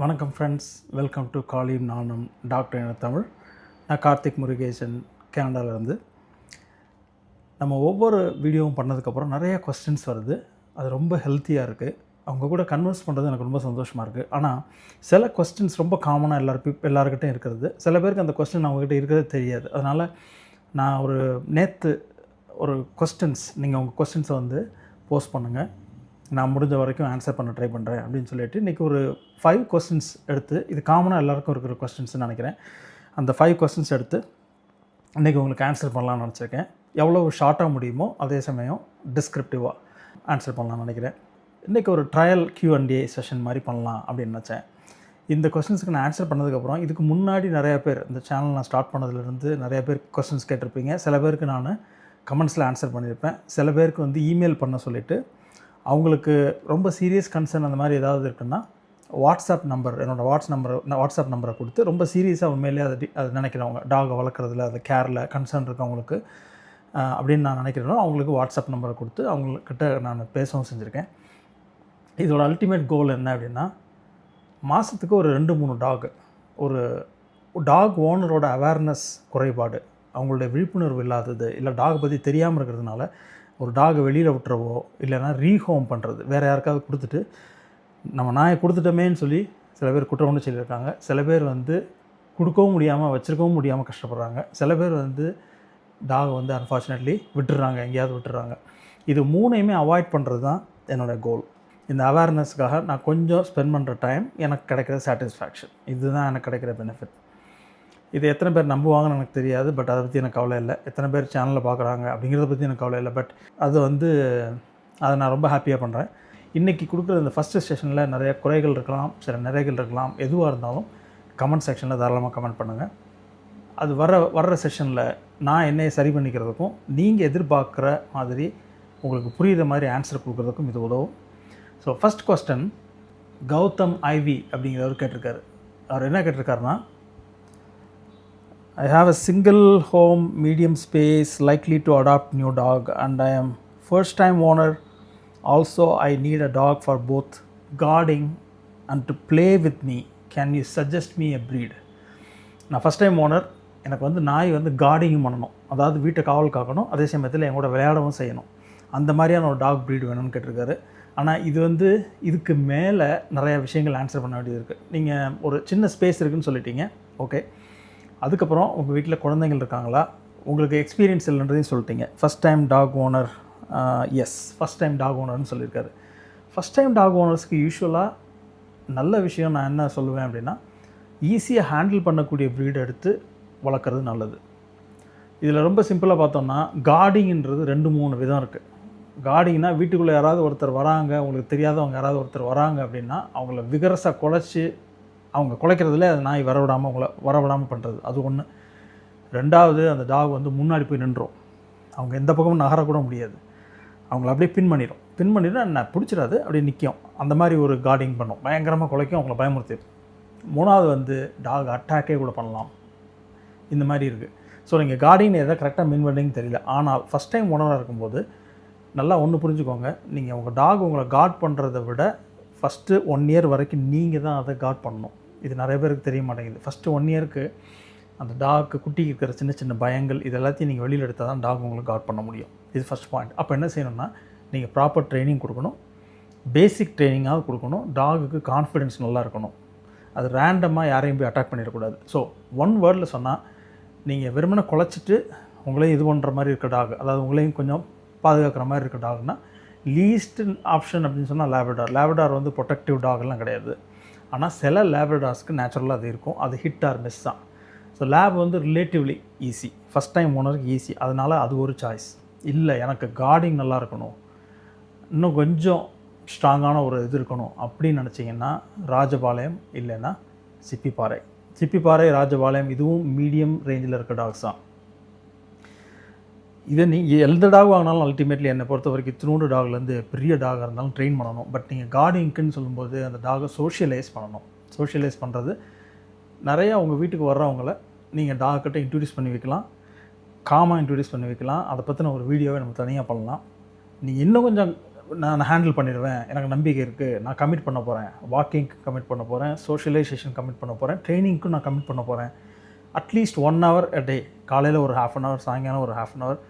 வணக்கம் friends welcome to காலியும் நானும் doctor என தமிழ். நான் கார்த்திக் முருகேசன் கேனடாவிலேருந்து நம்ம ஒவ்வொரு வீடியோவும் பண்ணதுக்கப்புறம் நிறைய கொஸ்டின்ஸ் வருது. அது ரொம்ப ஹெல்த்தியாக இருக்குது அவங்க கூட கன்வர்ஸ் பண்ணுறது எனக்கு ரொம்ப சந்தோஷமாக இருக்குது ஆனால் சில கொஸ்டின்ஸ் ரொம்ப காமனாக எல்லார் எல்லாருக்கிட்டையும் இருக்கிறது. சில பேருக்கு அந்த கொஸ்டின் அவங்ககிட்ட இருக்கிறது தெரியாது. அதனால் நான் ஒரு நேற்று ஒரு கொஸ்டின்ஸ் நீங்கள் உங்கள் கொஸ்டின்ஸை வந்து போஸ்ட் பண்ணுங்கள் நான் முடிஞ்ச வரைக்கும் ஆன்சர் பண்ண ட்ரை பண்ணுறேன் அப்படின்னு சொல்லிட்டு இன்றைக்கி ஒரு ஃபைவ் கொஸ்டின்ஸ் எடுத்து இது காமனாக எல்லாருக்கும் இருக்கிற கொஸ்டின்ஸ்னு நினைக்கிறேன். அந்த ஃபைவ் கொஸ்டின்ஸ் எடுத்து இன்றைக்கி உங்களுக்கு ஆன்சர் பண்ணலாம்னு நினச்சிருக்கேன். எவ்வளோ ஷார்ட்டாக முடியுமோ அதே சமயம் டிஸ்கிரிப்டிவாக ஆன்சர் பண்ணலாம்னு நினைக்கிறேன். இன்றைக்கி ஒரு ட்ரையல் Q&A செஷன் மாதிரி பண்ணலாம் அப்படின்னு நினச்சேன். இந்த கொஸ்டின்ஸுக்கு நான் ஆன்சர் பண்ணதுக்கப்புறம் இதுக்கு முன்னாடி நிறையா பேர் இந்த சேனல் நான் ஸ்டார்ட் பண்ணதுலேருந்து நிறைய பேர் கொஸ்டின்ஸ் கேட்டிருப்பீங்க. சில பேருக்கு நான் கமெண்ட்ஸில் ஆன்சர் பண்ணியிருப்பேன். சில பேருக்கு வந்து இமெயில் பண்ண சொல்லிவிட்டு அவங்களுக்கு ரொம்ப சீரியஸ் கன்சர்ன் அந்த மாதிரி ஏதாவது இருக்குன்னா வாட்ஸ்அப் நம்பர் என்னோடய வாட்ஸ் நம்பர் வாட்ஸ்அப் நம்பரை கொடுத்து ரொம்ப சீரியஸாக உண்மையிலேயே அதை அதை நினைக்கிறவங்க டாகை வளர்க்குறதுல அது கேரில் கன்சர்ன் இருக்கவங்களுக்கு அப்படின்னு நான் நினைக்கிறேனோ அவங்களுக்கு வாட்ஸ்அப் நம்பரை கொடுத்து அவங்கக்கிட்ட நான் பேசவும் செஞ்சுருக்கேன். இதோட அல்டிமேட் கோல் என்ன அப்படின்னா மாதத்துக்கு ஒரு ரெண்டு மூணு டாக் ஒரு டாக் ஓனரோட அவேர்னஸ் குறைபாடு அவங்களுடைய விழிப்புணர்வு இல்லாதது இல்லை டாக் பற்றி தெரியாமல் இருக்கிறதுனால ஒரு டாகை வெளியில் விட்டுறவோ இல்லைன்னா ரீஹோம் பண்ணுறது வேறு யாருக்காவது கொடுத்துட்டு நம்ம நாயை கொடுத்துட்டோமேன்னு சொல்லி சில பேர் குற்ற உணர்ச்சியில் இருக்காங்க சில பேர் வந்து கொடுக்கவும் முடியாமல் வச்சுருக்கவும் முடியாமல் கஷ்டப்படுறாங்க. சில பேர் வந்து டாகை வந்து அன்ஃபார்ச்சுனேட்லி விட்டுறாங்க எங்கேயாவது விட்டுறாங்க. இது மூணையுமே அவாய்ட் பண்ணுறது தான் என்னோடய கோல் இந்த அவேர்னஸ்க்காக நான் கொஞ்சம் ஸ்பெண்ட் பண்ணுற டைம் எனக்கு கிடைக்கிற சாட்டிஸ்ஃபேக்ஷன் இதுதான் எனக்கு கிடைக்கிற பெனிஃபிட் இது எத்தனை பேர் நம்புவாங்கன்னு எனக்கு தெரியாது பட் அதை பற்றி எனக்கு கவலை இல்லை. எத்தனை பேர் சேனலில் பார்க்குறாங்க அப்படிங்கிறத பற்றி எனக்கு கவலை இல்லை. பட் அது வந்து அதை நான் ரொம்ப ஹாப்பியாக பண்ணுறேன் இன்றைக்கி கொடுக்குற இந்த ஃபஸ்ட்டு செஷனில் நிறைய குறைகள் இருக்கலாம் சில நிறைகள் இருக்கலாம் எதுவாக இருந்தாலும் கமெண்ட் செக்ஷனில் தாராளமாக கமெண்ட் பண்ணுங்கள் அது வர வர்ற செஷனில் நான் என்னையை சரி பண்ணிக்கிறதுக்கும் நீங்கள் எதிர்பார்க்குற மாதிரி உங்களுக்கு புரியுற மாதிரி ஆன்சர் கொடுக்குறதுக்கும் இது உதவும். So first question Gautham IV அப்படிங்கிறவர் கேட்டிருக்காரு. அவர் என்ன கேட்டிருக்காருன்னா I have a single home, medium space, likely to adopt new dog, and I am first time owner. Also, I need a dog for both guarding and to play with me. Can you suggest me a breed? நான் first time owner எனக்கு வந்து நாய் வந்து கார்டிங்கும் பண்ணணும். அதாவது வீட்டை காவல் காக்கணும். அதே சமயத்தில் என் கூட விளையாடவும் செய்யணும். அந்த மாதிரியான ஒரு டாக் ப்ரீடு வேணும்னு கேட்டிருக்காரு. ஆனால் இது வந்து இதுக்கு மேலே நிறையா விஷயங்கள் ஆன்சர் பண்ண வேண்டியது இருக்குது நீங்கள் ஒரு சின்ன ஸ்பேஸ் இருக்குதுன்னு சொல்லிட்டீங்க. ஓகே அதுக்கப்புறம் உங்கள் வீட்டில் குழந்தைங்கள் இருக்காங்களா? உங்களுக்கு எக்ஸ்பீரியன்ஸ் இல்லைன்றதையும் சொல்லிட்டீங்க. First time dog owner as first time dog ஓனர்னு சொல்லியிருக்காரு. ஃபஸ்ட் டைம் டாக் ஓனர்ஸ்க்கு யூஸ்வலாக நல்ல விஷயம் நான் என்ன சொல்லுவேன் அப்படின்னா ஈஸியாக ஹேண்டில் பண்ணக்கூடிய ப்ரீட் எடுத்து வளர்க்குறது நல்லது. இதில் ரொம்ப சிம்பிளாக பார்த்தோம்னா கார்டிங்ன்றது ரெண்டு மூணு விதம் இருக்குது கார்டிங்னா வீட்டுக்குள்ளே யாராவது ஒருத்தர் வராங்க உங்களுக்கு தெரியாதவங்க யாராவது ஒருத்தர் வராங்க அப்படின்னா அவங்கள விகரசாக குழச்சி அவங்க குலைக்கிறதுல அது நாய் வரவிடாமல் உங்களை வரவிடாமல் பண்ணுறது அது ஒன்று ரெண்டாவது அந்த டாக் வந்து முன்னாடி போய் நின்றோம். அவங்க எந்த பக்கமும் நகரக்கூட முடியாது. அவங்கள அப்படியே பின் பண்ணிடும் பின் பண்ணிடும் என்ன? பிடிச்சிடாது அப்படியே நிற்கும் அந்த மாதிரி ஒரு கார்டிங் பண்ணும். பயங்கரமாக குலைக்கும் அவங்கள பயமுறுத்திடும் மூணாவது வந்து டாக் அட்டாக்கே கூட பண்ணலாம். இந்த மாதிரி இருக்குது ஸோ நீங்கள் கார்டிங் எதை கரெக்டாக மீன் பண்ணுறீங்கன்னு தெரியல. ஆனால் ஃபஸ்ட் டைம் உணராக இருக்கும்போது நல்லா ஒன்று புரிஞ்சுக்கோங்க. நீங்கள் உங்கள் டாக் உங்களை கார்ட் பண்ணுறதை விட ஃபஸ்ட்டு ஒன் இயர் வரைக்கும் நீங்கள் தான் அதை கார்ட் பண்ணணும். இது நிறைய பேருக்கு தெரிய மாட்டேங்குது. ஃபஸ்ட்டு ஒன் இயருக்கு அந்த டாக்கு குட்டிக்கு இருக்கிற சின்ன சின்ன பயங்கள் இது எல்லாத்தையும் நீங்கள் வெளியில் எடுத்தால் தான் டாக் உங்களுக்கு கார்ட் பண்ண முடியும். இது ஃபஸ்ட் பாயிண்ட் அப்போ என்ன செய்யணும்னா நீங்கள் ப்ராப்பர் ட்ரைனிங் கொடுக்கணும். பேசிக் ட்ரைனிங்காவது கொடுக்கணும். டாகுக்கு கான்ஃபிடென்ஸ் நல்லா இருக்கணும். அது ரேண்டமாக யாரையும் போய் அட்டாக் பண்ணிடக்கூடாது. ஸோ ஒன் வேர்டில் சொன்னால் நீங்கள் வெறுமனை குலைச்சிட்டு உங்களையும் இது பண்ணுற மாதிரி இருக்க டாக் அதாவது உங்களையும் கொஞ்சம் பாதுகாக்கிற மாதிரி இருக்க டாக்னால் லீஸ்ட் ஆப்ஷன் அப்படின்னு சொன்னால் லேபடார் லேபடார் வந்து ப்ரொடெக்டிவ் டாக்லாம் கிடையாது. ஆனால் சில லேபடார்ஸ்க்கு நேச்சுரலாக அது இருக்கும். அது ஹிட் ஆர் மிஸ் தான். ஸோ லேப் வந்து ரிலேட்டிவ்லி ஈஸி ஃபஸ்ட் டைம் ஓனருக்கு ஈஸி அதனால் அது ஒரு சாய்ஸ் இல்லை எனக்கு கார்டிங் நல்லா இருக்கணும். இன்னும் கொஞ்சம் ஸ்ட்ராங்கான ஒரு இது இருக்கணும் அப்படின்னு நினச்சிங்கன்னா ராஜபாளையம் இல்லைன்னா சிப்பிப்பாறை. சிப்பிப்பாறை ராஜபாளையம் இதுவும் மீடியம் ரேஞ்சில் இருக்க டாக்ஸ் தான். இதை நீங்கள் எந்த டாக் வாங்கினாலும் அல்டிமேட்லி என்னை பொறுத்த வரைக்கும் இத்தினோடு டாக்லேருந்து பெரிய டாகாக இருந்தாலும் ட்ரெயின் பண்ணணும். பட் நீங்கள் கார்டிங்க்குன்னு சொல்லும்போது அந்த டாகை சோஷியலைஸ் பண்ணணும். சோஷியலைஸ் பண்ணுறது நிறையா உங்கள் வீட்டுக்கு வர்றவங்கள நீங்கள் டாக்கிட்ட இன்ட்ரடியூஸ் பண்ணி வைக்கலாம். காமாக இன்ட்ரடியூஸ் பண்ணி வைக்கலாம். அதை பற்றின ஒரு வீடியோவை நம்ம தனியாக பண்ணலாம். நீங்கள் இன்னும் கொஞ்சம் நான் ஹேண்டில் பண்ணிடுவேன். எனக்கு நம்பிக்கை இருக்குது நான் கமிட் பண்ண போகிறேன் வாக்கிங்க்கு கமிட் பண்ண போகிறேன் சோஷியலைசேஷன் கமிட் பண்ண போகிறேன் ட்ரைனிங்க்கும் நான் கமிட் பண்ண போகிறேன் at least one hour a day காலையில் ஒரு ஹாஃப் அன் ஹவர் சாயங்காலம் ஒரு ஹாஃப் அன் ஹவர்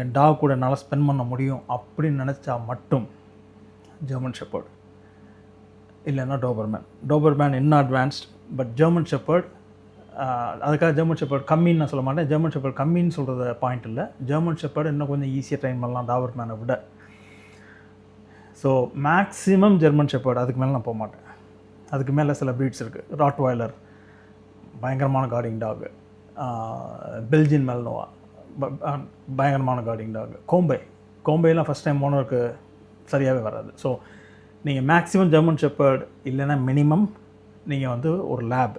என் டாக் கூட என்னால் ஸ்பெண்ட் பண்ண முடியும் அப்படின்னு நினச்சா மட்டும் ஜெர்மன் ஷெப்பர்ட் இல்லைன்னா டோபர்மேன் டோபர்மேன் இன்னும் அட்வான்ஸ்ட் பட் ஜெர்மன் ஷெப்பர்ட் அதுக்காக ஜெர்மன் ஷெப்பர்ட் கம்மின்னு நான் சொல்ல மாட்டேன். ஜெர்மன் ஷெப்பர்ட் கம்மின்னு சொல்கிறது பாயிண்ட் இல்லை. ஜெர்மன் ஷெப்பர்ட் இன்னும் கொஞ்சம் ஈஸியாக ட்ரைன் பண்ணலாம் டாபர்மேனை விட. ஸோ மேக்ஸிமம் ஜெர்மன் ஷெப்பர்ட் அதுக்கு மேலே நான் போக மாட்டேன். அதுக்கு மேலே சில ப்ரீட்ஸ் இருக்குது ராட் வாய்லர் பயங்கரமான கார்டிங் டாக் பெல்ஜியன் மெல்னோவா பயங்கரமான கார்டிங் டாக் கோம்பை. கோம்பையெல்லாம் ஃபஸ்ட் டைம் ஓனருக்கு சரியாகவே வராது. ஸோ நீங்கள் மேக்ஸிமம் ஜெர்மன் ஷெப்பர்ட் இல்லைன்னா மினிமம் நீங்கள் வந்து ஒரு லேப்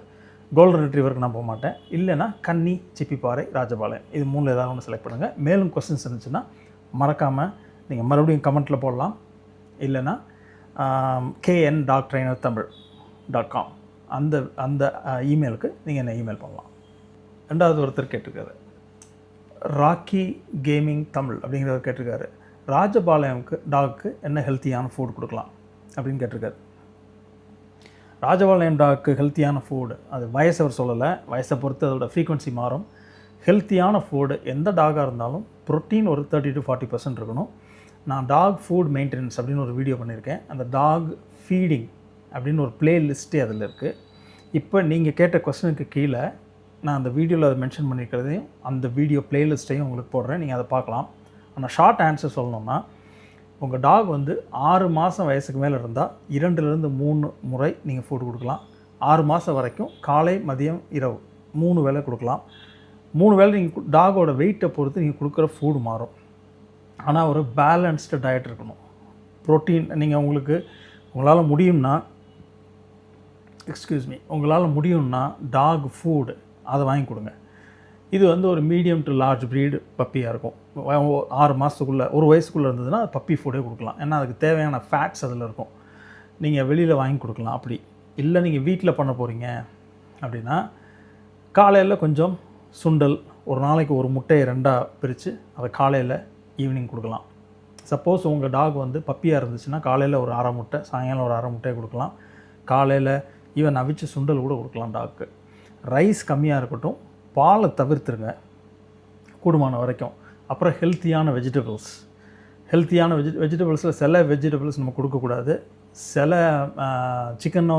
கோல்டன் ரிட்ரீவருக்கு நான் போக மாட்டேன் இல்லைன்னா கன்னி சிப்பிப்பாறை ராஜபாளையம். இது மூணில் ஏதாவது ஒன்று செலக்ட் பண்ணுங்கள் மேலும் கொஸ்டின்ஸ் இருந்துச்சுன்னா மறக்காமல் நீங்கள் மறுபடியும் கமெண்ட்டில் போடலாம். இல்லைன்னா KN dog trainer Tamil dot com அந்த அந்த இமெயிலுக்கு நீங்கள் என்ன இமெயில் பண்ணலாம். ரெண்டாவது ஒருத்தர் கேட்டிருக்காரு. ராக்கி கேமிங் தமிழ் அப்படிங்கிறவர் கேட்டிருக்காரு. ராஜபாளையம்க்கு டாக்கு என்ன ஹெல்த்தியான ஃபுட் கொடுக்கலாம் அப்படின்னு கேட்டிருக்காரு. ராஜபாளையம் டாக்கு ஹெல்த்தியான ஃபுட் அது வயசு அவர் சொல்லலை. வயசை பொறுத்து அதோட ஃப்ரீக்வன்சி மாறும். ஹெல்த்தியான ஃபுட்டு எந்த டாகாக இருந்தாலும் ப்ரோட்டீன் ஒரு தேர்ட்டி டு ஃபார்ட்டி பர்சன்ட் இருக்கணும். நான் டாக் ஃபுட் மெயின்டெனன்ஸ் அப்படின்னு ஒரு வீடியோ பண்ணியிருக்கேன். அந்த டாக் ஃபீடிங் அப்படின்னு ஒரு ப்ளே லிஸ்ட்டே அதில் இருக்குது இப்போ நீங்கள் கேட்ட கொஸ்டினுக்கு கீழே நான் அந்த வீடியோவில் அதை மென்ஷன் பண்ணியிருக்கிறதையும் அந்த வீடியோ பிளேலிஸ்ட்டையும் உங்களுக்கு போடுறேன். நீங்கள் அதை பார்க்கலாம். ஆனால் ஷார்ட் ஆன்சர் சொல்லணும்னா உங்கள் டாக் வந்து ஆறு மாதம் வயசுக்கு மேலே இருந்தால் இரண்டுலேருந்து மூணு முறை நீங்கள் ஃபுட் கொடுக்கலாம். ஆறு மாதம் வரைக்கும் காலை மதியம் இரவு மூணு வேளை கொடுக்கலாம். மூணு வேலை நீங்கள் டாகோட வெயிட்டை பொறுத்து நீங்கள் கொடுக்குற ஃபுட் மாறும். ஆனால் ஒரு பேலன்ஸ்டு டயட் இருக்கணும். ப்ரோட்டீன் நீங்கள் உங்களுக்கு உங்களால் முடியும்னா எக்ஸ்கியூஸ் மீ உங்களால் முடியும்னா டாக் ஃபுட் அதை வாங்கி கொடுங்க. இது வந்து ஒரு மீடியம் டு லார்ஜ் ப்ரீடு பப்பியாக இருக்கும். ஆறு மாதத்துக்குள்ளே ஒரு வயசுக்குள்ளே இருந்ததுன்னா பப்பி ஃபுட்டே கொடுக்கலாம். ஏன்னா அதுக்கு தேவையான ஃபேட்ஸ் அதில் இருக்கும். நீங்கள் வெளியில் வாங்கி கொடுக்கலாம் அப்படி. இல்லை நீங்கள் வீட்டில் பண்ண போகிறீங்க அப்படின்னா காலையில் கொஞ்சம் சுண்டல் ஒரு நாளைக்கு ஒரு முட்டையை ரெண்டாக பிரித்து அதை காலையில் ஈவினிங் கொடுக்கலாம். சப்போஸ் உங்கள் டாக் வந்து பப்பியாக இருந்துச்சுன்னா காலையில் ஒரு அரை முட்டை சாயங்காலம் ஒரு அரை முட்டையை கொடுக்கலாம். காலையில் ஈவன் அவிச்ச சுண்டல் கூட கொடுக்கலாம் டாக்கு ரைஸ் கம்மியாக இருக்கட்டும் பாலை தவிர்த்துருங்க கூடுமான வரைக்கும். அப்புறம் ஹெல்த்தியான வெஜிடபிள்ஸ் ஹெல்த்தியான வெஜி வெஜிடபிள்ஸில் சில வெஜிடபிள்ஸ் நம்ம கொடுக்கக்கூடாது. சில சிக்கனோ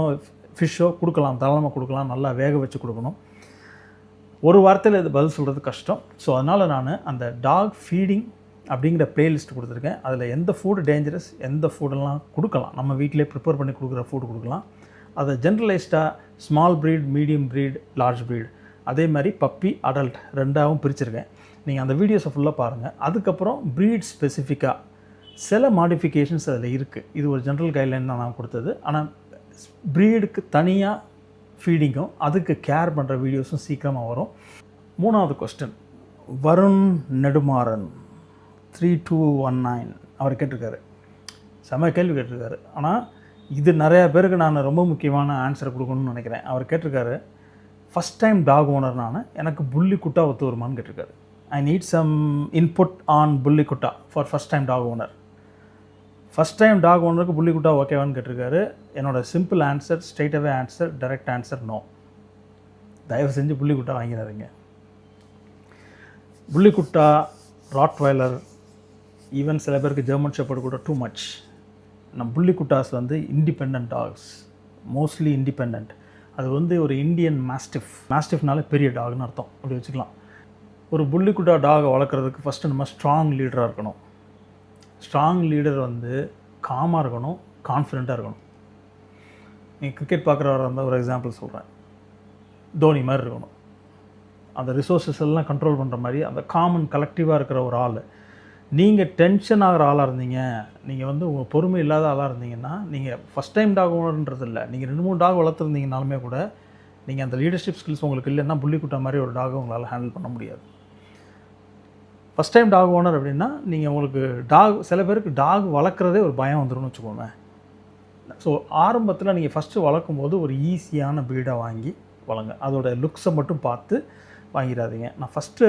ஃபிஷ்ஷோ கொடுக்கலாம் தாராளமாக கொடுக்கலாம் நல்லா வேக வச்சு கொடுக்கணும். ஒரு வார்த்தையில் இது பதில் சொல்கிறது கஷ்டம். ஸோ அதனால் நான் அந்த டாக் ஃபீடிங் அப்படிங்கிற பிளேலிஸ்ட் கொடுத்துருக்கேன். அதில் எந்த ஃபுட் டேஞ்சரஸ் எந்த ஃபுடெல்லாம் கொடுக்கலாம். நம்ம வீட்டிலே ப்ரிப்பேர் பண்ணி கொடுக்குற ஃபுட் கொடுக்கலாம். அதை ஜென்ரலைஸ்டாக small breed medium breed large breed அதே மாதிரி பப்பி அடல்ட் ரெண்டாவும் பிரிச்சிருக்கேன். நீங்கள் அந்த வீடியோஸை ஃபுல்லாக பாருங்கள் அதுக்கப்புறம் ப்ரீட் ஸ்பெசிஃபிக்காக சில மாடிஃபிகேஷன்ஸ் அதில் இருக்குது இது ஒரு ஜென்ரல் கைட்லைன் தான் நான் கொடுத்தது. ஆனால் ப்ரீடுக்கு தனியாக ஃபீடிங்கும் அதுக்கு கேர் பண்ணுற வீடியோஸும் சீக்கிரமாக வரும். மூணாவது question Varun Nedumaran three two one nine அவர் கேட்டிருக்காரு. செம கேள்வி கேட்டிருக்காரு. ஆனால் இது நிறையா பேருக்கு நான் ரொம்ப முக்கியமான ஆன்சர் கொடுக்கணும்னு நினைக்கிறேன். அவர் கேட்டிருக்காரு ஃபஸ்ட் டைம் டாக் ஓனர் நான் எனக்கு புள்ளி குட்டா ஒத்து வருமான்னு கேட்டிருக்காரு. I need some input on Bully Kutta for first time dog owner first time dog ஓனருக்கு புள்ளி குட்டா ஓகேவான்னு கேட்டிருக்காரு. என்னோட simple answer straight away answer direct answer no தயவு செஞ்சு புள்ளி குட்டா வாங்கிடாதீங்க. புள்ளி குட்டா ராட்வைலர் ஈவன் சில பேருக்கு ஜெர்மன் ஷெப்பர்ட் கூட டூ மச் நம்ம புள்ளிக்குட்டாஸ் வந்து இண்டிபெண்ட் டாக்ஸ் மோஸ்ட்லி இண்டிபெண்ட் அது வந்து ஒரு இந்தியன் மாஸ்டிஃப் மாஸ்டிஃப்னால பெரிய டாக்னு அர்த்தம். அப்படி வச்சுக்கலாம். ஒரு புள்ளிக்குட்டா டாகை வளர்க்குறதுக்கு ஃபஸ்ட்டு நம்ம ஸ்ட்ராங் லீடராக இருக்கணும். ஸ்ட்ராங் லீடர் வந்து காமாக இருக்கணும் கான்ஃபிடெண்ட்டாக இருக்கணும். நீங்கள் கிரிக்கெட் பார்க்குறவராக இருந்தால் ஒரு எக்ஸாம்பிள் சொல்கிறேன் தோனி மாதிரி இருக்கணும். அந்த ரிசோர்ஸஸ் எல்லாம் கண்ட்ரோல் பண்ணுற மாதிரி அந்த காமன் கலெக்டிவாக இருக்கிற ஒரு ஆள். நீங்கள் டென்ஷன் ஆகிற ஆளாக இருந்தீங்க. நீங்கள் வந்து உங்கள் பொறுமை இல்லாத ஆளாக இருந்தீங்கன்னா நீங்கள் ஃபஸ்ட் டைம் டாக் ஓனர்ன்றது இல்லை. நீங்கள் ரெண்டு மூணு டாக் வளர்த்துருந்தீங்கனாலுமே கூட நீங்கள் அந்த லீடர்ஷிப் ஸ்கில்ஸ் உங்களுக்கு இல்லைன்னா புள்ளி குட்டா மாதிரி ஒரு டாகை உங்களால் ஹேண்டில் பண்ண முடியாது. ஃபஸ்ட் டைம் டாக் ஓனர் அப்படின்னா நீங்கள் உங்களுக்கு டாக் சில பேருக்கு டாக் வளர்க்குறதே ஒரு பயம் வந்துடும் வச்சுக்கோங்க ஸோ ஆரம்பத்தில் நீங்கள் ஃபஸ்ட்டு வளர்க்கும் போது ஒரு ஈஸியான பீடை வாங்கி வளங்க. அதோட லுக்ஸை மட்டும் பார்த்து வாங்கிடாதீங்க. நான் ஃபஸ்ட்டு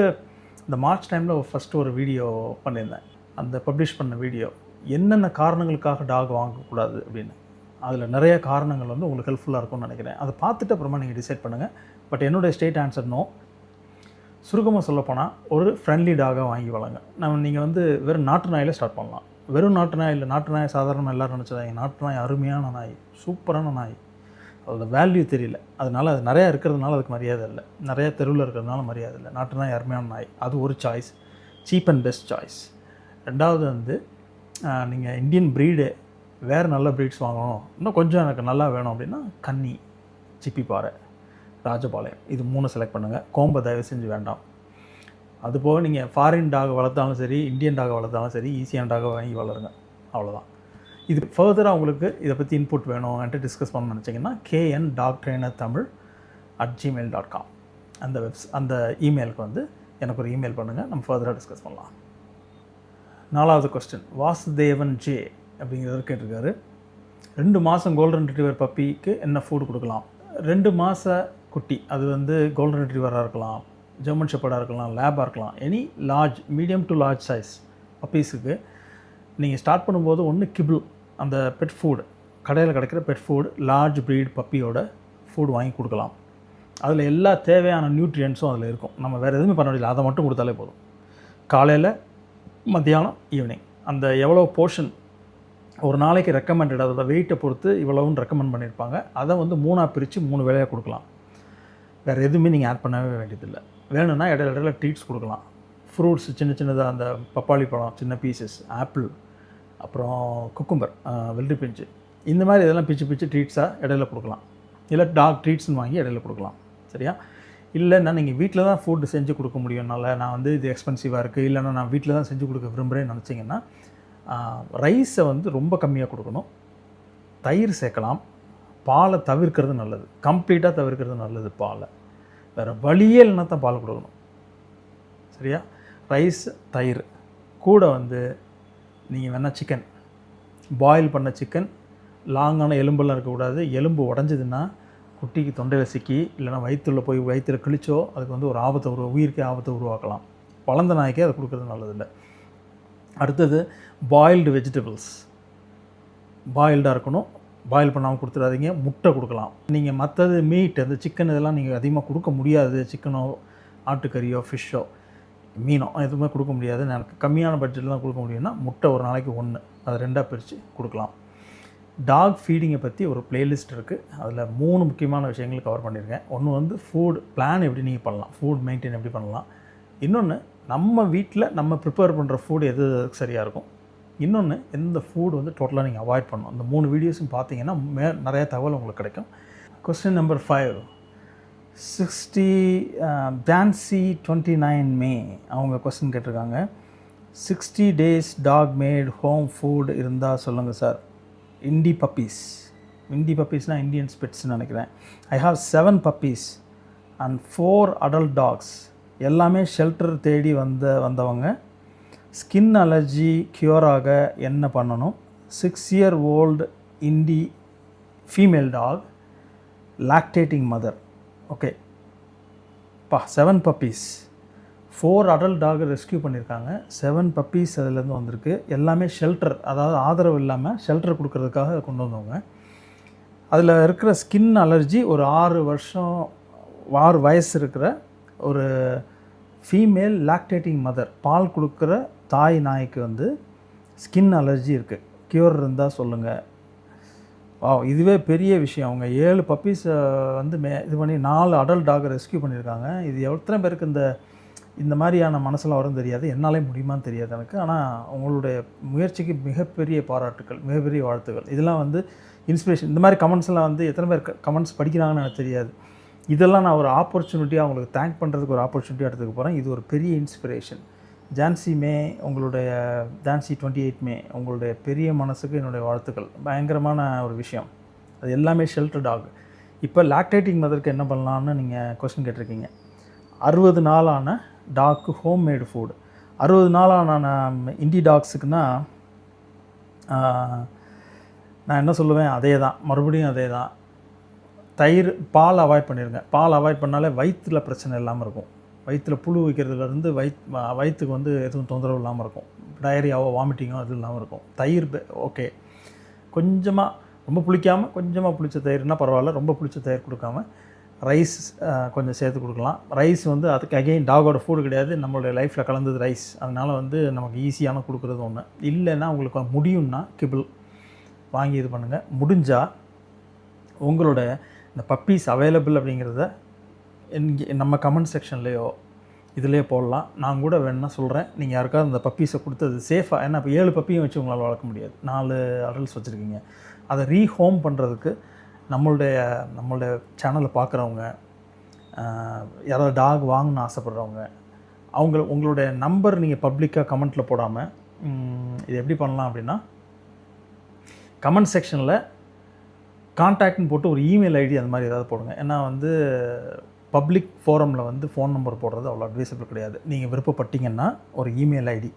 இந்த மார்ச் டைமில் ஃபஸ்ட்டு ஒரு வீடியோ பண்ணியிருந்தேன். அந்த பப்ளிஷ் பண்ண வீடியோ என்னென்ன காரணங்களுக்காக டாக் வாங்கக்கூடாது அப்படின்னு. அதில் நிறைய காரணங்கள் வந்து உங்களுக்கு ஹெல்ப்ஃபுல்லாக இருக்கும்னு நினைக்கிறேன். அதை பார்த்துட்டு அப்புறமா நீங்கள் டிசைட் பண்ணுங்கள் பட் என்னுடைய ஸ்டேட் ஆன்சர் நோ சுருக்கமாக சொல்லப்போனால் ஒரு ஃப்ரெண்ட்லி டாகாக வாங்கி வளங்க நம்ம நீங்கள் வந்து வெறும் நாட்டு நாயில் ஸ்டார்ட் பண்ணலாம். வெறும் நாட்டு நாய் இல்லை நாட்டு நாய் சாதாரணமாக எல்லோரும் நினச்சதாங்க நாட்டு நாய் அருமையான நாய் சூப்பரான நாய். அதோட வேல்யூ தெரியல. அதனால் அது நிறையா இருக்கிறதுனால அதுக்கு மரியாதை இல்லை. நிறையா தெருவில் இருக்கிறதுனால மரியாதை இல்லை. நாட்டு நாய் அருமையான நாய். அது ஒரு choice cheap and best choice ரெண்டாவது வந்து நீங்கள் இந்தியன் ப்ரீடு வேறு நல்ல ப்ரீட்ஸ் வாங்கணும். இன்னும் கொஞ்சம் எனக்கு நல்லா வேணும் அப்படின்னா கன்னி சிப்பிப்பாறை ராஜபாளையம். இது மூணு செலக்ட் பண்ணுங்கள் கோம்பை தயவு செஞ்சு வேண்டாம். அதுபோக நீங்கள் ஃபாரின் டாக் வளர்த்தாலும் சரி இந்தியன் டாக் வளர்த்தாலும் சரி ஈஸியான டாகை வாங்கி வளருங்க. அவ்வளோதான் இது ஃபர்தராக உங்களுக்கு இதை பற்றி இன்புட் வேணும்ன்ட்டு டிஸ்கஸ் பண்ணணும்னு நினச்சிங்கன்னா KN dog trainer Tamil at Gmail dot com அந்த வெப்ஸ் அந்த இமெயிலுக்கு வந்து எனக்கு ஒரு இமெயில் பண்ணுங்கள் நம்ம ஃபர்தராக டிஸ்கஸ் பண்ணலாம். நாலாவது கொஸ்டின் வாசுதேவன் ஜே அப்படிங்கிறவர் கேட்டிருக்காரு. ரெண்டு மாதம் கோல்டன் ரிட்ரீவர் பப்பிக்கு என்ன ஃபுட் கொடுக்கலாம்? ரெண்டு மாத குட்டி அது வந்து கோல்டன் ரிட்ரீவராக இருக்கலாம் ஜெர்மன் ஷெப்பர்டாக இருக்கலாம் லேபாக இருக்கலாம். Any large medium to large size பப்பீஸுக்கு நீங்கள் ஸ்டார்ட் பண்ணும்போது ஒன்று கிபிள் அந்த பெட் ஃபுட் கடையில் கிடைக்கிற பெட் ஃபுட் லார்ஜ் ப்ரீட் பப்பியோட ஃபுட் வாங்கி கொடுக்கலாம். அதில் எல்லா தேவையான நியூட்ரியன்ஸும் அதில் இருக்கும். நம்ம வேறு எதுவுமே பண்ண முடியல. அதை மட்டும் கொடுத்தாலே போதும். காலையில் மத்தியானம் ஈவினிங் அந்த எவ்வளோ போர்ஷன் ஒரு நாளைக்கு ரெக்கமெண்டட் அதோட வெயிட்டை பொறுத்து இவ்வளவுன்னு ரெக்கமெண்ட் பண்ணியிருப்பாங்க. அதை வந்து மூணாக பிரித்து மூணு வேலையாக கொடுக்கலாம். வேறு எதுவுமே நீங்கள் ஆட் பண்ணவே வேண்டியதில்லை. வேணும்னா இடையில இடையில ட்ரீட்ஸ் கொடுக்கலாம். ஃப்ரூட்ஸ் சின்ன சின்னதாக அந்த பப்பாளி பழம் சின்ன பீசஸ் ஆப்பிள் அப்புறம் குக்கும்பர் வெள்ளரி பிஞ்சு. இந்த மாதிரி இதெல்லாம் பிச்சு பிச்சு ட்ரீட்ஸாக இடையில கொடுக்கலாம். இல்லை டாக் ட்ரீட்ஸ்னு வாங்கி இடையில கொடுக்கலாம். சரியா? இல்லைன்னா நீங்கள் வீட்டில் தான் ஃபுட்டு செஞ்சு கொடுக்க முடியும்னால நான் வந்து இது எக்ஸ்பென்சிவாக இருக்குது இல்லைன்னா நான் வீட்டில் தான் செஞ்சு கொடுக்க விரும்புகிறேன்னு நினச்சிங்கன்னா ரைஸை வந்து ரொம்ப கம்மியாக கொடுக்கணும். தயிர் சேர்க்கலாம். பாலை தவிர்க்கிறது நல்லது. கம்ப்ளீட்டாக தவிர்க்கிறது நல்லது பாலை. வேறு வழியே இல்லைன்னா தான் பால் கொடுக்கணும். சரியா? ரைஸ் தயிர். கூட வந்து நீங்கள் வேணால் சிக்கன் பாயில் பண்ண சிக்கன் லாங்கான எலும்பெல்லாம் இருக்கக்கூடாது. எலும்பு உடஞ்சதுன்னா குட்டிக்கு தொண்டையில் சிக்கி இல்லைனா வயிற்றுல போய் வயிற்றுல கிழிச்சோ அதுக்கு வந்து ஒரு ஆபத்தை உருவா உயிருக்கே ஆபத்தை உருவாக்கலாம். வளர்ந்த நாய்க்கே அதை கொடுக்குறது நல்லதில்லை. அடுத்தது பாயில்டு வெஜிடபிள்ஸ் பாயில்டாக இருக்கணும். பாயில் பண்ணாமல் கொடுத்துடாதீங்க. முட்டை கொடுக்கலாம். நீங்கள் மற்றது மீட் அந்த சிக்கன் இதெல்லாம் நீங்கள் அதிகமாக கொடுக்க முடியாது. சிக்கனோ ஆட்டுக்கறியோ ஃபிஷ்ஷோ மீனோ எதுவுமே கொடுக்க முடியாது. எனக்கு கம்மியான பட்ஜெட்டில் தான் கொடுக்க முடியும்னா முட்டை ஒரு நாளைக்கு ஒன்று அதை ரெண்டாக பிரித்து கொடுக்கலாம். டாக் ஃபீடிங்கை பற்றி ஒரு பிளேலிஸ்ட் இருக்குது அதில் மூணு முக்கியமான விஷயங்கள் கவர் பண்ணியிருக்கேன். ஒன்று வந்து ஃபுட் பிளான் எப்படி நீங்கள் பண்ணலாம். ஃபுட் மெயின்டைன் எப்படி பண்ணலாம். இன்னொன்று நம்ம வீட்டில் நம்ம ப்ரிப்பேர் பண்ணுற ஃபுட் எது சரியாக இருக்கும். இன்னொன்று எந்த ஃபுட் வந்து டோட்டலாக நீங்கள் அவாய்ட் பண்ணணும். அந்த மூணு வீடியோஸும் பார்த்தீங்கன்னா மே நிறையா தகவல் உங்களுக்கு கிடைக்கும். கொஸ்டின் நம்பர் ஃபைவ் சிக்ஸ்டி டான்சி டுவெண்ட்டி நைன் மே அவங்க கொஸ்டின் கேட்டிருக்காங்க. Sixty days dog made home food இருந்தால் சொல்லுங்கள் சார். Indie puppies. இண்டி பப்பீஸ்னால் இந்தியன் ஸ்பெட்ஸ்னு நினைக்கிறேன். I have seven puppies and four adult dogs எல்லாமே ஷெல்டர் தேடி வந்த வந்தவங்க. ஸ்கின் அலர்ஜி க்யூராக என்ன பண்ணணும்? Six year old Indie female dog lactating mother okay பா seven puppies four adult dog rescue பண்ணியிருக்காங்க செவன் பப்பீஸ் அதுலேருந்து வந்திருக்கு. எல்லாமே ஷெல்டர் அதாவது ஆதரவு இல்லாமல் ஷெல்டர் கொடுக்கறதுக்காக கொண்டு வந்தவங்க. அதில் இருக்கிற ஸ்கின் அலர்ஜி ஒரு ஆறு வருஷம் ஆறு வயசு இருக்கிற ஒரு ஃபீமேல் லாக்டேட்டிங் மதர் பால் கொடுக்குற தாய் நாய்க்கு வந்து ஸ்கின் அலர்ஜி இருக்குது க்யூர் இருந்தால் சொல்லுங்கள் வா இதுவே பெரிய விஷயம். அவங்க ஏழு பப்பீஸை வந்து மே இது பண்ணி நாலு அடல்ட் டாக் ரெஸ்கியூ பண்ணியிருக்காங்க. இது எத்தனை பேருக்கு இந்த இந்த மாதிரியான மனசில் வரும் தெரியாது. என்னாலே முடியுமான்னு தெரியாது எனக்கு. ஆனால் உங்களுடைய முயற்சிக்கு மிகப்பெரிய பாராட்டுக்கள் மிகப்பெரிய வாழ்த்துக்கள். இதெல்லாம் வந்து இன்ஸ்பிரேஷன் இந்த மாதிரி கமெண்ட்ஸ்லாம் வந்து எத்தனை பேர் கமெண்ட்ஸ் படிக்கிறாங்கன்னு எனக்கு தெரியாது. இதெல்லாம் நான் ஒரு ஆப்பர்ச்சுனிட்டியாக அவங்களுக்கு தேங்க் பண்ணுறதுக்கு ஒரு ஆப்பர்ச்சுனிட்டியாக எடுத்துக்க போகிறேன் இது ஒரு பெரிய இன்ஸ்பிரேஷன் ஜான்சி மே உங்களுடைய ஜான்சி டுவெண்ட்டி எயிட் மே உங்களுடைய பெரிய மனசுக்கு என்னுடைய வாழ்த்துக்கள். பயங்கரமான ஒரு விஷயம். அது எல்லாமே ஷெல்டர் டாக் இப்போ லாக்டேட்டிங் மதருக்கு என்ன பண்ணலான்னு நீங்கள் கொஸ்டின் கேட்டிருக்கீங்க. அறுபது நாளான டாக்கு ஹோம் மேடு ஃபுட் அறுபது நாளான இண்டி டாக்ஸுக்குன்னா நான் என்ன சொல்லுவேன்? அதே தான் மறுபடியும் அதே தான் தயிர் பால் அவாய்ட் பண்ணிடுங்க பால் அவாய்ட் பண்ணாலே வயிற்றில் பிரச்சனை இல்லாமல் இருக்கும். வயிற்றில் புழு வைக்கிறதுலேருந்து வயித் வயிற்றுக்கு வந்து எதுவும் தொந்தரவு இல்லாமல் இருக்கும். டயரியாவோ வாமிட்டிங்கோ அது இல்லாமல் இருக்கும். தயிர் ஓகே கொஞ்சமாக ரொம்ப புளிக்காமல் கொஞ்சமாக புளிச்ச தயிர்னால் பரவாயில்ல. ரொம்ப புளிச்ச தயிர் கொடுக்காம ரைஸ் கொஞ்சம் சேர்த்து கொடுக்கலாம். ரைஸ் வந்து அதுக்கு அகெயின் டாகோட ஃபுட் கிடையாது. நம்மளுடைய லைஃப்பில் கலந்தது ரைஸ் அதனால் வந்து நமக்கு ஈஸியான கொடுக்குறது ஒன்று இல்லைன்னா உங்களுக்கு முடியும்னா கிபிள் வாங்கி இது பண்ணுங்கள் முடிஞ்சால் உங்களோட இந்த பப்பீஸ் அவைலபிள் அப்படிங்கிறத நம்ம கமெண்ட் செக்ஷன்லேயோ இதிலே போடலாம். நான் கூட வேணும்னா சொல்கிறேன் நீங்கள் யாருக்காவது அந்த பப்பீஸை கொடுத்தது சேஃபாக ஏன்னா இப்போ ஏழு பப்பியும் வச்சு உங்களால் வளர்க்க முடியாது. நாலு அடல்ஸ் வச்சுருக்கீங்க. அதை ரீஹோம் பண்ணுறதுக்கு நம்மளுடைய நம்மளுடைய சேனலை பார்க்குறவங்க யாராவது டாக் வாங்கணும்னு ஆசைப்பட்றவங்க அவங்க உங்களுடைய நம்பர் நீங்கள் பப்ளிக்காக கமெண்ட்டில் போடாமல் இது எப்படி பண்ணலாம் அப்படின்னா கமெண்ட் செக்ஷனில் கான்டாக்ட்னு போட்டு ஒரு இமெயில் ஐடி அந்த மாதிரி ஏதாவது போடுங்க. ஏன்னா வந்து பப்ளிக் ஃபோரமில் வந்து ஃபோன் நம்பர் போடுறது அவ்வளோ அட்வைசபிள் கிடையாது. நீங்கள் விருப்பப்பட்டீங்கன்னா ஒரு இமெயில் ஐடி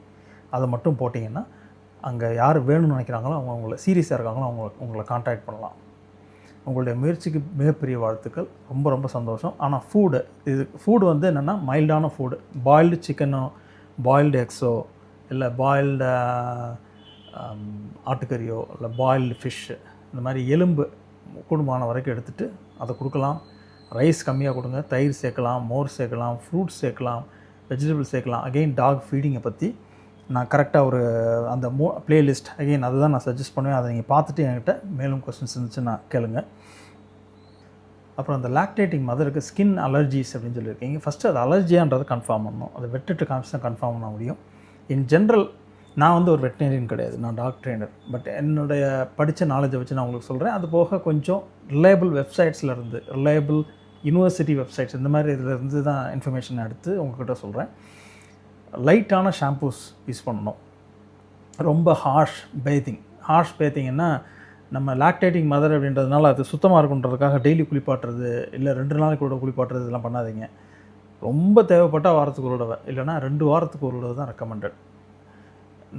அதை மட்டும் போட்டிங்கன்னா அங்கே யார் வேணும்னு நினைக்கிறாங்களோ அவங்க உங்களை சீரியஸாக இருக்காங்களோ அவங்க உங்களை காண்டாக்ட் பண்ணலாம். உங்களுடைய முயற்சிக்கு மிகப்பெரிய வாழ்த்துக்கள். ரொம்ப ரொம்ப சந்தோஷம். ஆனால் ஃபூடு இது ஃபூடு வந்து என்னென்னா மைல்டான ஃபுட்டு பாயில்டு சிக்கனோ பாயில்டு எக்ஸோ இல்லை பாயில்டு ஆட்டுக்கறியோ இல்லை பாயில்டு ஃபிஷ்ஷு இந்த மாதிரி எலும்பு குடும்பமான வரைக்கும் எடுத்துகிட்டு அதை கொடுக்கலாம். ரைஸ் கம்மியாக கொடுங்க. தயிர் சேர்க்கலாம் மோர் சேர்க்கலாம் ஃப்ரூட்ஸ் சேர்க்கலாம் வெஜிடபிள் சேர்க்கலாம். அகெயின் டாக் ஃபீடிங்கை பற்றி நான் கரெக்டாக ஒரு அந்த மோ ப்ளேலிஸ்ட் அகெயின் அதுதான் நான் சஜஸ்ட் பண்ணுவேன். அதை நீங்கள் பார்த்துட்டு என்கிட்ட மேலும் கொஸ்டின்ஸ் இருந்துச்சு நான் கேளுங்க. அப்புறம் அந்த லாக்டேட்டிங் மதருக்கு ஸ்கின் அலர்ஜிஸ் அப்படின்னு சொல்லியிருக்கீங்க. ஃபஸ்ட்டு அது அலர்ஜியான்றது கன்ஃபார்ம் பண்ணணும். அதை வெட்டுட்டு காமிச்சு தான் கன்ஃபார்ம் பண்ண முடியும். இன் ஜென்ரல் நான் வந்து ஒரு வெட்டினரியன் கிடையாது. நான் டாக் ட்ரெயினர் பட் என்னுடைய படித்த நாலேஜை வச்சு நான் உங்களுக்கு சொல்கிறேன் அது போக கொஞ்சம் ரிலையபிள் வெப்சைட்ஸில் இருந்து ரிலையபிள் யூனிவர்சிட்டி வெப்சைட்ஸ் இந்த மாதிரி இதில் இருந்து தான் இன்ஃபர்மேஷன் எடுத்து உங்கள்கிட்ட சொல்கிறேன் லைட்டான ஷாம்பூஸ் யூஸ் பண்ணணும். ரொம்ப ஹார்ஷ் பேத்திங் ஹார்ஷ் பேத்திங்கன்னா நம்ம லாக்டேட்டிங் மதர் அப்படின்றதுனால அது சுத்தமாக இருக்குன்றதுக்காக டெய்லி குளிப்பாட்டுறது இல்லை ரெண்டு நாளைக்கு கூட குளிப்பாட்டுறது இதெல்லாம் பண்ணாதீங்க. ரொம்ப தேவைப்பட்டால் வாரத்துக்கு ஒரு தடவை இல்லைனா ரெண்டு வாரத்துக்கு ஒரு தடவை தான் ரெக்கமெண்டட்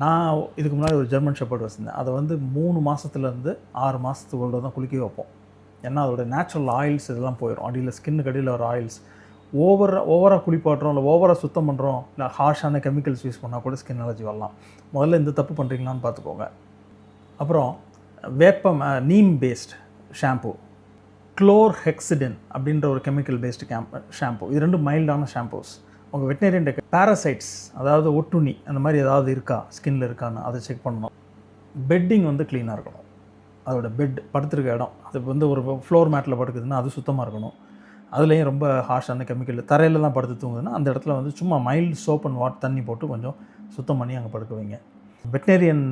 நான் இதுக்கு முன்னாடி ஒரு ஜெர்மன் ஷெப்பர்ட் வச்சுருந்தேன். அதை வந்து மூணு மாதத்துலேருந்து ஆறு மாதத்துக்கு ஒரு தான் குளிக்க வைப்போம். ஏன்னா அதோட நேச்சுரல் ஆயில்ஸ் இதெல்லாம் போயிடும் அடியில் ஸ்கின்னுக்கு அடியில் வர ஆயில்ஸ் ஓவர் ஓவராக குளிப்பாட்டுறோம் இல்லை ஓவராக சுத்தம் பண்ணுறோம் இல்லை ஹார்ஷான கெமிக்கல்ஸ் யூஸ் பண்ணால் கூட ஸ்கின் அலர்ஜி வரலாம். முதல்ல இந்த தப்பு பண்ணுறீங்களான்னு பார்த்துக்கோங்க. அப்புறம் வேப்பம் neem paste shampoo chlorhexidine அப்படின்ற ஒரு கெமிக்கல் பேஸ்டு கேம்ப் ஷாம்பு இது ரெண்டும் மைல்டான ஷாம்பூஸ் உங்கள் வெட்டினரியன் பேரசைட்ஸ் அதாவது ஒட்டுண்ணி அந்த மாதிரி ஏதாவது இருக்கா? ஸ்கின்னில் இருக்கான்னு அதை செக் பண்ணணும். பெட்டிங் வந்து க்ளீனாக இருக்கணும். அதோட பெட் படுத்துருக்க இடம். அது வந்து ஒரு ஃப்ளோர் மேட்டில் படுக்குதுன்னா அது சுத்தமாக இருக்கணும். அதுலேயும் ரொம்ப ஹார்ஷான கெமிக்கல் தரையில் தான் படுத்து தூங்குதுன்னா அந்த இடத்துல வந்து சும்மா மைல்டு சோப் அண்ட் வாட் தண்ணி போட்டு கொஞ்சம் சுத்தம் பண்ணி அங்கே படுக்க வைங்க. வெட்டினரியன்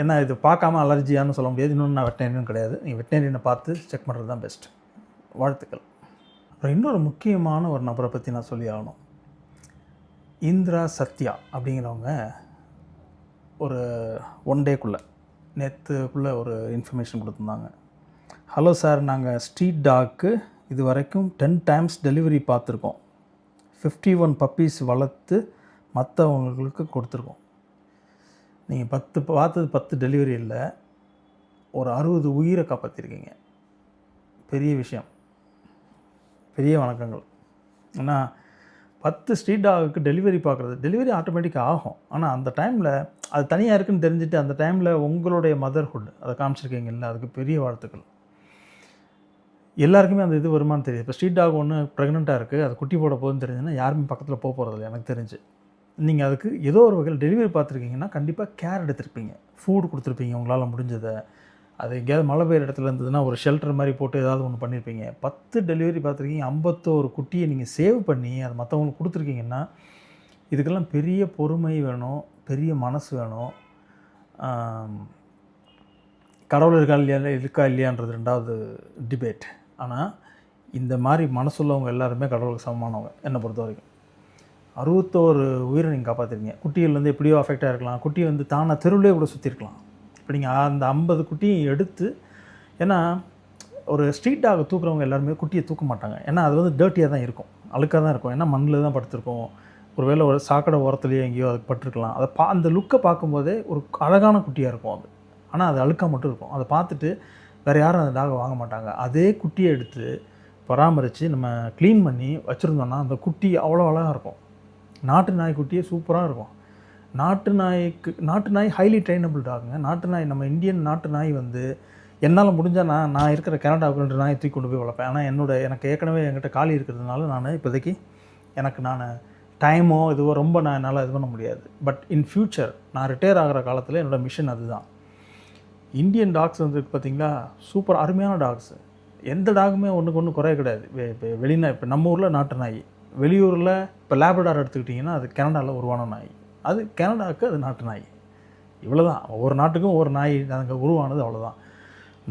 என்ன இது பார்க்காம அலர்ஜியான்னு சொல்ல முடியாது. இன்னொன்று நான் வெட்டினேரியன் கிடையாது. நீங்கள் வெட்டினேரியனை பார்த்து செக் பண்ணுறது தான் பெஸ்ட் வாழ்த்துக்கள். அப்புறம் இன்னொரு முக்கியமான ஒரு நபரை பற்றி நான் சொல்லி ஆகணும். இந்திரா சத்யா அப்படிங்கிறவங்க ஒரு ஒன் டேக்குள்ளே நேற்றுக்குள்ளே ஒரு இன்ஃபர்மேஷன் கொடுத்துருந்தாங்க. ஹலோ சார் நாங்கள் ஸ்ட்ரீட் டாக்கு இது வரைக்கும் டென் டைம்ஸ் டெலிவரி பார்த்துருக்கோம். ஃபிஃப்டி ஒன் பப்பீஸ் வளர்த்து மற்றவங்களுக்கு கொடுத்துருக்கோம். நீங்கள் பத்து பார்த்தது பத்து டெலிவரி இல்லை. ஒரு அறுபது உயிரை காப்பாற்றிருக்கீங்க பெரிய விஷயம். பெரிய வணக்கங்கள். ஏன்னா பத்து ஸ்ட்ரீட் டாகுக்கு டெலிவரி பார்க்குறது. டெலிவரி ஆட்டோமேட்டிக்காக ஆகும். ஆனால் அந்த டைமில் அது தனியாக இருக்குன்னு தெரிஞ்சுட்டு அந்த டைமில் உங்களுடைய மதர்ஹுட் அதை காமிச்சிருக்கீங்கல்ல அதுக்கு பெரிய வாழ்த்துக்கள். எல்லாருக்குமே அந்த இது வருமானு தெரியுது. இப்போ ஸ்ட்ரீட் டாக் ஒன்று ப்ரெக்னெண்ட்டாக இருக்குது அது குட்டி போட போகுதுன்னு தெரிஞ்சுன்னா யாருமே பக்கத்தில் போக போகிறதில்ல எனக்கு தெரிஞ்சு. நீங்கள் அதுக்கு ஏதோ ஒரு வகையில் டெலிவரி பார்த்துருக்கீங்கன்னா கண்டிப்பாக கேர் எடுத்திருப்பீங்க. ஃபுட் கொடுத்துருப்பீங்க உங்களால் முடிஞ்சதை. அது எங்கேயாவது மழை பெய்கிற இடத்துல இருந்ததுன்னா ஒரு ஷெல்டர் மாதிரி போட்டு ஏதாவது ஒன்று பண்ணியிருப்பீங்க பத்து டெலிவரி பார்த்துருக்கீங்க ஐம்பத்தோரு குட்டியை நீங்கள் சேவ் பண்ணி அது மற்றவங்களுக்கு கொடுத்துருக்கீங்கன்னா இதுக்கெல்லாம் பெரிய பொறுமை வேணும் பெரிய மனசு வேணும். கடவுள் இருக்கா இல்லையா இருக்கா இல்லையான்றது ரெண்டாவது டிபேட் ஆனால் இந்த மாதிரி மனசுள்ளவங்க எல்லாருமே கடவுளுக்கு சமமானவங்க என்னை பொறுத்த வரைக்கும். அறுபத்தோரு உயிரை நீங்கள் காப்பாற்றுறீங்க குட்டிகள்லேருந்து எப்படியோ அஃபெக்டாக இருக்கலாம் குட்டி வந்து தானாக தெருவிலே கூட சுற்றிருக்கலாம் இப்போ நீங்கள் அந்த ஐம்பது குட்டியும் எடுத்து ஏன்னா ஒரு ஸ்ட்ரீட் டாக் தூக்குறவங்க எல்லாருமே குட்டியை தூக்க மாட்டாங்க. ஏன்னா அது வந்து டேர்ட்டியாக தான் இருக்கும். அழுக்காக தான் இருக்கும். ஏன்னா மண்ணில் தான் படுத்திருக்கும். ஒருவேளை ஒரு சாக்கடை ஓரத்துலேயே எங்கேயோ அதுக்கு பட்டிருக்கலாம். அதை பா அந்த லுக்கை பார்க்கும்போதே ஒரு அழகான குட்டியாக இருக்கும் அது. ஆனால் அது அழுக்காக மட்டும் இருக்கும். அதை பார்த்துட்டு வேறு யாரும் அந்த டாகை வாங்க மாட்டாங்க. அதே குட்டியை எடுத்து பராமரித்து நம்ம க்ளீன் பண்ணி வச்சுருந்தோன்னா அந்த குட்டி அவ்வளோ அழகாக இருக்கும். நாட்டு நாய்க்குட்டியே சூப்பராக இருக்கும். நாட்டு நாய்க்கு நாட்டு நாய் ஹைலி ட்ரைனபிள் டாகுங்க. நாட்டு நாய் நம்ம இந்தியன் நாட்டு நாய் வந்து என்னால் முடிஞ்சால் நான் நான் இருக்கிற கனடாவுக்கு ரெண்டு நாயை தூக்கி கொண்டு போய் வளர்ப்பேன். ஆனால் என்னோட எனக்கு ஏற்கனவே என்கிட்ட காலி இருக்கிறதுனால நான் இப்போதைக்கு எனக்கு நான் டைமோ இதுவோ ரொம்ப நான் என்னால் இது பண்ண முடியாது. பட் இன் ஃப்யூச்சர் நான் ரிட்டையர் ஆகிற காலத்தில் என்னோடய மிஷன் அதுதான். இந்தியன் டாக்ஸ் வந்து பார்த்திங்களா சூப்பர் அருமையான டாக்ஸு எந்த டாகுமே ஒன்றுக்கு ஒன்று குறைய கிடையாது. இப்போ வெளிநாய் இப்போ நம்ம ஊரில் நாட்டு நாய். வெளியூரில் இப்போ லேபடார் எடுத்துக்கிட்டிங்கன்னா அது கனடாவில் உருவான நாய். அது கனடாவுக்கு அது நாட்டு நாய். இவ்வளோதான் ஒவ்வொரு நாட்டுக்கும் ஒவ்வொரு நாய் அங்கே உருவானது அவ்வளோதான்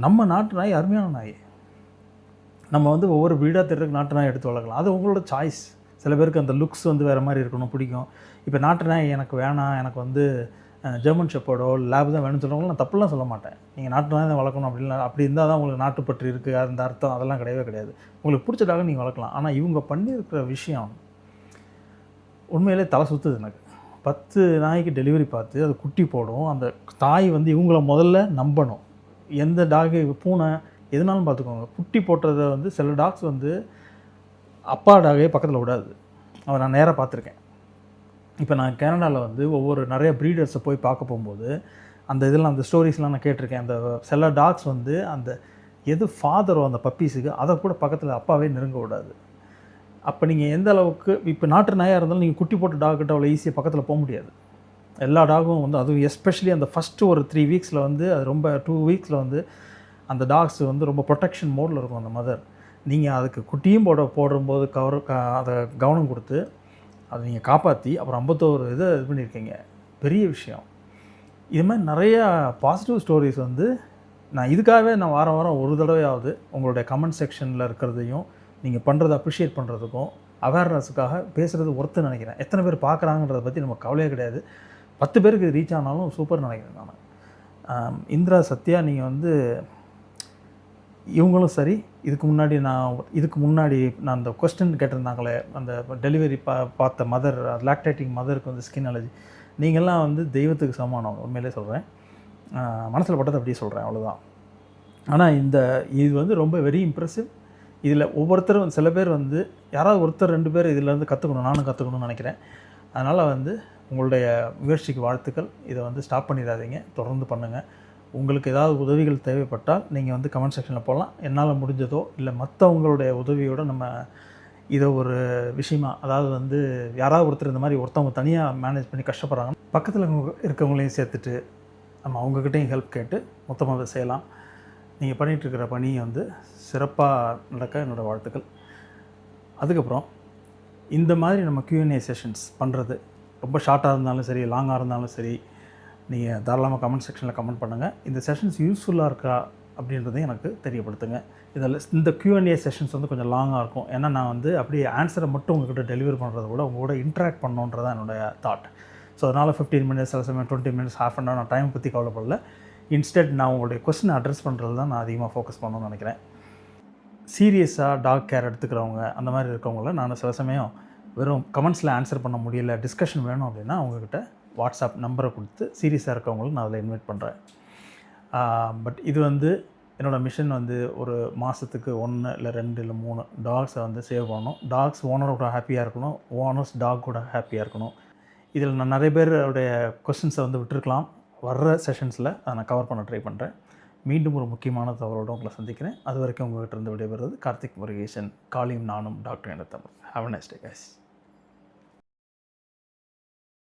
நம்ம நாட்டு நாய் அருமையான நாய். நம்ம வந்து ஒவ்வொரு வீடாக தேடுறதுக்கு நாட்டு நாய் எடுத்து வளர்க்கலாம். அது உங்களோட சாய்ஸ் சில பேருக்கு அந்த லுக்ஸ் வந்து வேறு மாதிரி இருக்கணும் பிடிக்கும். இப்போ நாட்டு நாய் எனக்கு வேணாம் எனக்கு வந்து ஜெர்மன் ஷெப்போடோ லேப் தான் வேணும்னு சொல்கிறவங்க நான் தப்புலாம் சொல்ல மாட்டேன். நீங்கள் நாட்டு நாய் தான் வளர்க்கணும் அப்படின்னா அப்படி இருந்தால் தான் உங்களுக்கு நாட்டுப்பற்று இருக்குது அந்த அர்த்தம் அதெல்லாம் கிடையவே கிடையாது. உங்களுக்கு பிடிச்சதாக நீங்கள் வளர்க்கலாம். ஆனால் இவங்க பண்ணியிருக்கிற விஷயம் உண்மையிலே தலை சுற்றுது எனக்கு. பத்து நாய்க்கு டெலிவரி பார்த்து அது குட்டி போடும். அந்த தாய் வந்து இவங்கள முதல்ல நம்பணும். எந்த டாகு பூனை எதுனாலும் பார்த்துக்கோங்க. குட்டி போட்டதை வந்து சில டாக்ஸ் வந்து அப்பா டாகே பக்கத்தில் விடாது. அதை நான் நேராக பார்த்துருக்கேன். இப்போ நான் கனடாவில் வந்து ஒவ்வொரு நிறைய ப்ரீடர்ஸை போய் பார்க்க போகும்போது அந்த இதெல்லாம் அந்த ஸ்டோரிஸ்லாம் நான் கேட்டிருக்கேன். அந்த சில டாக்ஸ் வந்து அந்த எது ஃபாதரோ அந்த பப்பீஸுக்கு அதை கூட பக்கத்தில் அப்பாவே நெருங்க விடாது. அப்போ நீங்கள் எந்த அளவுக்கு இப்போ நாட்டு நாயாக இருந்தாலும் நீங்கள் குட்டி போட்ட டாக் கிட்ட அவ்வளோ ஈஸியாக பக்கத்தில் போக முடியாது. எல்லா டாகும் வந்து அதுவும் எஸ்பெஷலி அந்த ஃபஸ்ட்டு ஒரு த்ரீ வீக்ஸில் வந்து அது ரொம்ப டூ வீக்ஸில் வந்து அந்த டாக்ஸ் வந்து ரொம்ப ப்ரொடெக்ஷன் மோடில் இருக்கும் அந்த மதர் நீங்கள் அதுக்கு குட்டியும் போட போடும்போது கவர் க- அதை கவனம் கொடுத்து அதை நீங்கள் காப்பாற்றி அப்புறம் ஐம்பத்தோரு இதை இது பண்ணியிருக்கீங்க. பெரிய விஷயம். இது மாதிரி நிறையா பாசிட்டிவ் ஸ்டோரிஸ் வந்து நான் இதுக்காகவே நான் வாரம் வாரம் ஒரு தடவையாவது உங்களுடைய கமெண்ட் செக்ஷனில் இருக்கிறதையும் நீங்கள் பண்ணுறதை அப்ரிஷியேட் பண்ணுறதுக்கும் அவேர்னஸுக்காக பேசுகிறது ஒர்த்துன்னு நினைக்கிறேன். எத்தனை பேர் பார்க்குறாங்கன்றத பற்றி நம்ம கவலையே கிடையாது. பத்து பேருக்கு ரீச் ஆனாலும் சூப்பர் நினைக்கிறேன் நான். இந்திரா சத்யா நீங்கள் வந்து இவங்களும் சரி இதுக்கு முன்னாடி நான் இதுக்கு முன்னாடி நான் அந்த கொஸ்டின் கேட்டிருந்தாங்களே அந்த டெலிவரி பா பார்த்த மதர் லாக்டேட்டிங் மதருக்கு வந்து ஸ்கின் அலர்ஜி நீங்கள்லாம் வந்து தெய்வத்துக்கு சமானம் உண்மையிலே சொல்கிறேன் மனசில் பட்டது அப்படியே சொல்கிறேன் அவ்வளோதான் ஆனால் இந்த இது வந்து ரொம்ப வெரி இம்ப்ரெசிவ் இதில் ஒவ்வொருத்தரும் சில பேர் வந்து யாராவது ஒருத்தர் ரெண்டு பேர் இதிலேருந்து கற்றுக்கணும் நானும் கற்றுக்கணும்னு நினைக்கிறேன். அதனால் வந்து உங்களுடைய முயற்சிக்கு வாழ்த்துக்கள். இதை வந்து ஸ்டாப் பண்ணிடாதீங்க. தொடர்ந்து பண்ணுங்கள் உங்களுக்கு ஏதாவது உதவிகள் தேவைப்பட்டால் நீங்கள் வந்து கமெண்ட் செக்ஷனில் போகலாம் என்னால் முடிஞ்சதோ இல்லை மற்றவங்களுடைய உதவியோட நம்ம இதை ஒரு விஷயமா அதாவது வந்து யாராவது ஒருத்தர் இந்த மாதிரி ஒருத்தவங்க தனியாக மேனேஜ் பண்ணி கஷ்டப்படுறாங்க பக்கத்தில் இருக்கவங்களையும் சேர்த்துட்டு நம்ம அவங்கக்கிட்டையும் ஹெல்ப் கேட்டு மொத்தமாக அதை செய்யலாம். நீங்கள் பண்ணிகிட்ருக்கிற பணியை பணி வந்து சிறப்பாக நடக்க என்னோடய வாழ்த்துக்கள். அதுக்கப்புறம் இந்த மாதிரி நம்ம கியூஎன்ஏ செஷன்ஸ் பண்ணுறது ரொம்ப ஷார்ட்டாக இருந்தாலும் சரி லாங்காக இருந்தாலும் சரி நீங்கள் தாராளமாக கமெண்ட் செக்ஷனில் கமெண்ட் பண்ணுங்கள் இந்த செஷன்ஸ் யூஸ்ஃபுல்லாக இருக்கா அப்படின்றதையும் எனக்கு தெரியப்படுத்துங்க. இதில் இந்த கியூஎன்ஏ செஷன்ஸ் வந்து கொஞ்சம் லாங்காக இருக்கும். ஏன்னா நான் வந்து அப்படியே ஆன்சரை மட்டும் உங்கள்கிட்ட டெலிவரி பண்ணுறத விட உங்களோட கூட இன்ட்ராக்ட் பண்ணணுன்றதான் என்னோடய தாட் ஸோ அதனால் ஃபிஃப்டீன் மினிட்ஸ் சில சமயம் twenty minutes half an hour நான் டைம் பற்றி கவலைப்படல. இன்ஸ்டெட் நான் உங்களுடைய கொஸ்டினை அட்ரஸ் பண்ணுறது தான் நான் அதிகமாக ஃபோக்கஸ் பண்ணணும்னு நினைக்கிறேன். சீரியஸாக டாக் கேர் எடுத்துக்கிறவங்க அந்த மாதிரி இருக்கவங்கள நான் சில சமயம் வெறும் கமெண்ட்ஸில் ஆன்சர் பண்ண முடியல டிஸ்கஷன் வேணும் அப்படின்னா அவங்கக்கிட்ட வாட்ஸ்அப் நம்பரை கொடுத்து சீரியஸாக இருக்கவங்களும் நான் அதில் இன்வைட் பண்ணுறேன் பட் இது வந்து என்னோடய மிஷன் வந்து ஒரு மாதத்துக்கு ஒன்று இல்லை ரெண்டு இல்லை மூணு டாக்ஸை வந்து சேவ் பண்ணணும். டாக்ஸ் ஓனரோட ஹாப்பியாக இருக்கணும். ஓனர்ஸ் டாக் கூட ஹாப்பியாக இருக்கணும். இதில் நான் நிறைய பேருடைய கொஸ்டின்ஸை வந்து விட்டுருக்கலாம். வர்ற செஷன்ஸில் அதை நான் கவர் பண்ண ட்ரை பண்ணுறேன் மீண்டும் ஒரு முக்கியமான தகவலோடு உங்களை சந்திக்கிறேன். அது வரைக்கும் உங்கள்கிட்ட இருந்து விடைபெறுவது கார்த்திக் முருகேசன். காளியும் நானும் டாக்டர் என தமிழ். Have next guys